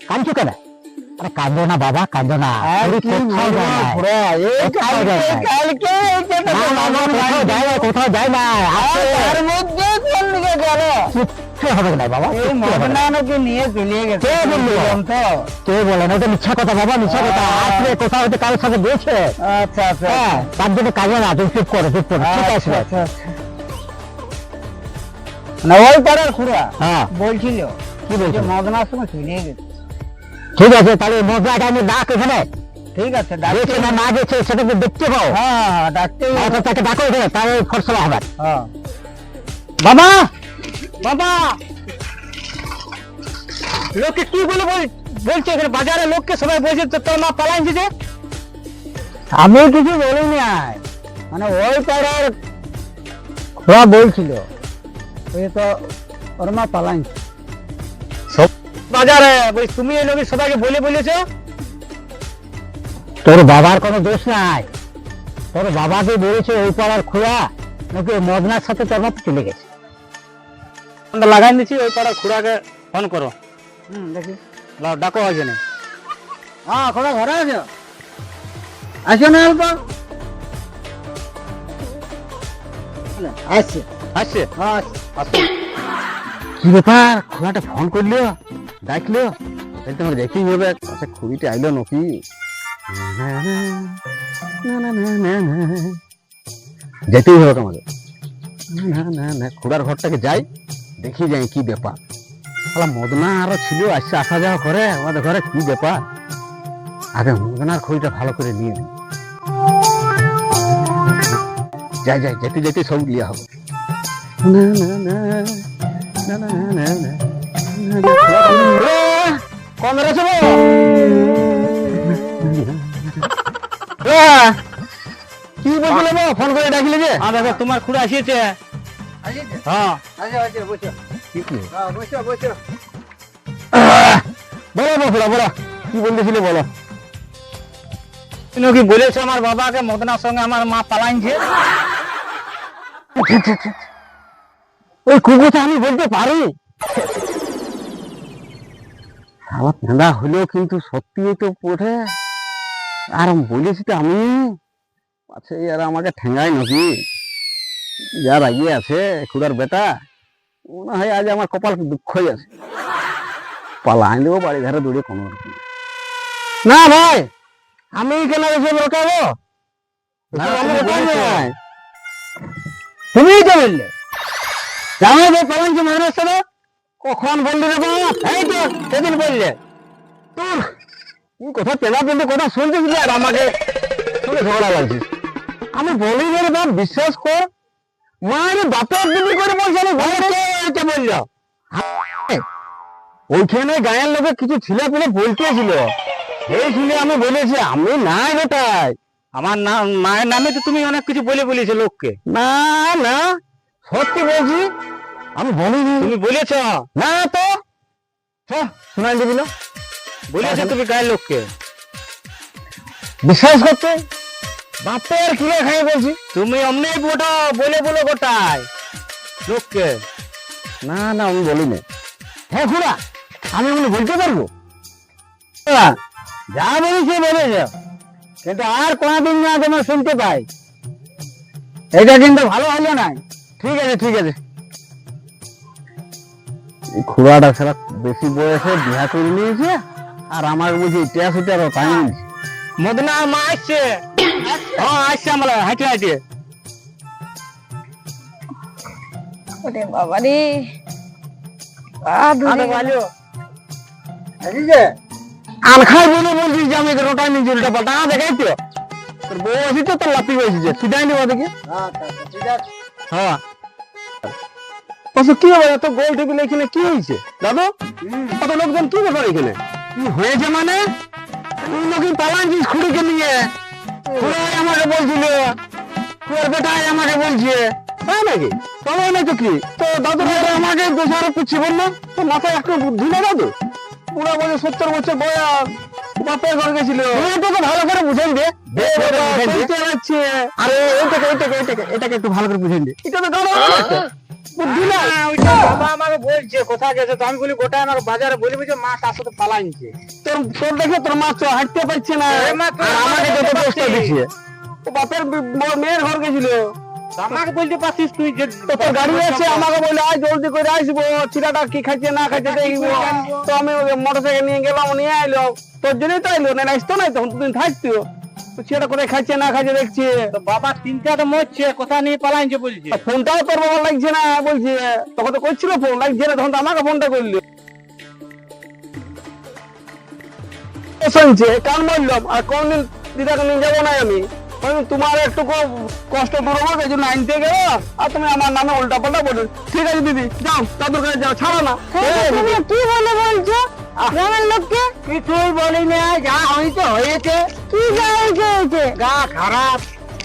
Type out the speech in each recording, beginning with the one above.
কাঁদছো কেন? আরে কাঁদো না বাবা কাঁদো না। কোথাও যায়? না। হবে। বাবা নিয়ে চলে গেছে কে বলল? তো কে ওটা মিথ্যা কথা বাবা মিথ্যা কথা। আসলে কোথাও হয়তো কারোর সাথে গেছে আচ্ছা আচ্ছা। হ্যাঁ তার জন্য কাজে না তুমি চুপ করো চুপ করো ঠিক আছে। আচ্ছা আচ্ছা। না ওই পাড়ার খুড়া হ্যাঁ। বলছিল কি বলছো? মদনার সময় চলে গেছে। ঠিক আছে তাহলে মশলাটা আমি ডাক এখানে? ঠিক আছে ডাকতে না না গেছে সেটা তো দেখতে পাও? হ্যাঁ হ্যাঁ ডাকতে আচ্ছা তাকে ডাকো এখানে তাহলে ফসলা হবে। হ্যাঁ। বাবা! বাবা! লোকে কি বলে বলছে এখানে? বাজারে লোককে সবাই বলছে তো তোর মা পালাইছে যে আমি কিছু বলিনি আর। মানে ওই পাড়ার খুড়া বলছিল। ওই তো ওর মা পালাই বাজারে। বলি তুমি এই লোকের সবাইকে বলে বলেছ? তোর বাবার কোনো দোষ নাই। তোর বাবাকে বলেছে ওই পাড়ার খুড়া নাকি মদনার সাথে তোর চলে গেছে? লাগাই দিচ্ছি ওই পাড়ার খুড়াকে ফোন করো। হুম দেখি। ডাকো এখানে হ্যাঁ খুড়া ঘরে আছো? আসো না অল্প। আসছে। আসছে। হ্যাঁ আসছে। কি ব্যাপার? খোলাটা ফোন করল? ডাকলো তাহলে তোমাকে দেখতেই হবে আচ্ছা খুবইটা আইলো নাকি যেতেই হবে তোমাকে না না না খুড়ার ঘরটাকে যাই দেখি যাই কি ব্যাপার তাহলে মদনা আরও ছিল আসছে আসা যাওয়া করে আমাদের ঘরে কি ব্যাপার আগে মদনার খড়িটা ভালো করে নিয়ে নিই যাই যাই যেতে যেতে সব লিয়া হবে না না না না না না না কি বলছিলে ফোন করে ডাকিলে যে দেখো তোমার খুড়া আসিয়েছে হ্যাঁ কি বলতেছিলে বলো তুমি কি বলেছ আমার বাবাকে মদনার সঙ্গে আমার মা পালাইছে ওই কুকুরটা আমি বলতে পারি? আমার ঠান্ডা হলেও কিন্তু সত্যি তো পড়ে আর বলেছি তো আমি আছে আর আমাকে ঠেঙ্গাই নাকি? যার আগে আছে খুড়ার বেটা মনে হয় আজ আমার কপাল দুঃখই আছে। পালাই দেবো বাড়ি ঘরে দৌড়ে কোনো রকম। না ভাই আমি কেন এসে লোকাবো না, তুমি তো। বললে। যে পালাঞ্চি মানুষ সাথে কখন বললি রে বাবা? এই তো সেদিন বললে। তোর তুই কথা কিন্তু কথা শুনছিস না আর আমাকে? শুনে ঝগড়া লাগছিস। আমি বলি রে বাপ বিশ্বাস কর মায়ের বাপের দিদি করে বলছে আমি ঘরে এটা বলল। ওইখানে গায়ের লোকে কিছু ছেলে পেলে বলতেছিল। সেই শুনে আমি বলেছি আমি নাই বেটাই আমার নাম মায়ের নামে তো তুমি অনেক কিছু বলে বলেছ লোককে। না না সত্যি বলছি আমি বলিনি। তুমি বলেছ। না তো। হ্যাঁ শোনাই দিবি না। বলেছ তুমি গায়ের লোককে। বিশ্বাস করতে? বাপের কিলে খাই বলছি? তুমি অমনি ওটা বলে বলে গোটায় লোককে। না না আমি বলিনি। হ্যাঁ খুড়া আমি ওগুলো বলতে পারব? হ্যাঁ, যা বলেছে বলেছে। কিন্তু আর কোনদিন না তোমার শুনতে পাই। এটা কিন্তু ভালো হলো না ঠিক আছে ঠিক আছে। খুড়াটা সারা বেশি বয়সে বিয়া করে নিয়েছে আর আমার বুঝি ইতিহাস ইতিহাস তাই মদনা মা আসছে। হ্যাঁ আসছে আমরা হাঁটে হাঁটে। ওরে বাবা রে। আরে বলে বলছিস যে আমি রোটা পাল্টা। দেখাই তো। তোর বউ আসি তো তোর লাপি বসেছে সিধাই নেব দেখি হ্যাঁ। পাশে কি হবে এত গোল টেবিল এখানে কি হয়েছে? দাদু? কত লোকজন কি ব্যাপার এখানে? কি হয়েছে মানে? নাকি পালানছিস খুঁড়িকে নিয়ে? খুড়াই আমাকে বলছিল? তোর বেটাই আমাকে বলছে। তাই নাকি? তবে না তো কি? তো দাদু আমাকে দোষারোপ করছি বলল তো মাথায় একটু বুদ্ধি না দাদু? পুরা বলে সত্তর বছর বয়স। বাপের ঘর গেছিল। তোকে ভালো করে বুঝেন দে। আরে এইটাকে এইটাকে এইটাকে এটাকে একটু ভালো করে বুঝেন দে। এটা তো দাদা বাবা আমাকে বলছে কোথায় গেছে তো? আমি বলি গোটা আমাকে বাজারে বলি যে মা তার সাথে পালাইছে। তোর তোর দেখে তোর মা তো হাঁটতে পারছে না। এ মা, তোর আর আমাকে আমাকে যত কষ্ট দিচ্ছে তো বাপের মেয়ের ঘর গেছিল। আমাকে বলতে পারছিস তুই যে তোর গাড়ি আছে আমাকে বলে আয় জলদি করে আসব ছেলেটা কি খাচ্ছে না খাচ্ছে দেখব। তো আমি মোটর সাইকেল নিয়ে গেলাম নিয়ে আইলো। তোর জন্যই তো আইলো না আসতো না তখন দুদিন থাকতো তো ছেলেটা করে খাচ্ছে না খাচ্ছে দেখছে। তো বাবা চিন্তা তো মরছে কোথা নিয়ে পালাইছে বলছে? আর ফোনটাও তোর বাবা লাগছে না বলছে। তখন তো করছিল ফোন লাগছে না তখন তো আমাকে ফোনটা করল। ও শুনছে কান মারলাম আর কোনদিন দিদাকে নিয়ে যাব না আমি। তোমার একটু কষ্ট দূর হবে এই জন্য আনতে গেলো আর তুমি আমার নামে উল্টা পাল্টা বলো। ঠিক আছে দিদি যাও তাদের কাছে যাও ছাড়ো না। এই, কি বলে বলছো? গ্রামের লোককে? কিছুই বলি না যা হয়েছে হয়েছে। কি যা হয়েছে হয়েছে? গা খারাপ।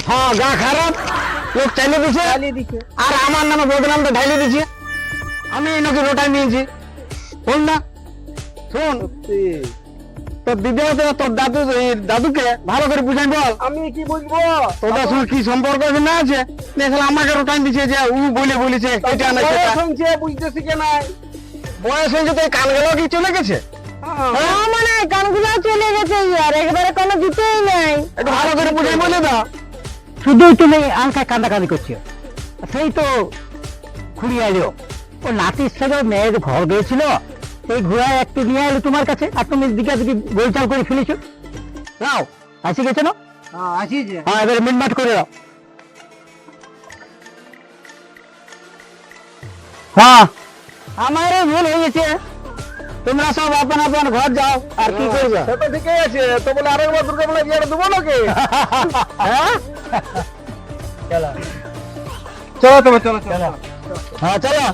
হ্যাঁ গা খারাপ? লোক চালিয়ে দিছে? চালিয়ে দিছে। আর আমার নামে বদনামটা ঢালিয়ে দিছে? আমি রোটাই নিয়েছি শোন না। শোন। তোর দিদি না, তোর দাদু দাদুকে ভালো করে বুঝাই বল। আমি কি বুঝব? তোদের সঙ্গে কি সম্পর্ক না আছে। আমাকে রোটাই দিছে যে উ বলে বলেছে। এটা না সেটা। শুনছে বুঝতে শিখে নাই। বয়স হয়েছে তো এই কান কি চলে গেছে? হ্যাঁ। মানে কানগুলো চলে গেছে আর একবারে কোনো দিতেই নাই। একটু ভালো করে বুঝাই বলে দাও। তুমি আলকা কান্দাকান্দি করছ। সেই তো খুঁড়ি এলো ও নাতির মেয়ের ঘর গিয়েছিল সেই ঘোড়ায় একটু নিয়ে এলো তোমার কাছে আর তুমি দিকে দিকে গোলচাল করে ফেলেছো। নাও আসি গেছে না? আসিছে হ্যাঁ এবার মিটমাট করে দাও। হ্যাঁ আমারও ভুল হয়ে গেছে তোমরা সব আপন আপন ঘর যাও আর কি করবে? সেটা ঠিকই আছে তো বলে আরেকবার দুর্গা বলে বিয়েটা দেবো নাকি? হ্যাঁ? চলো। তবে চলো চলো। হ্যাঁ চলো।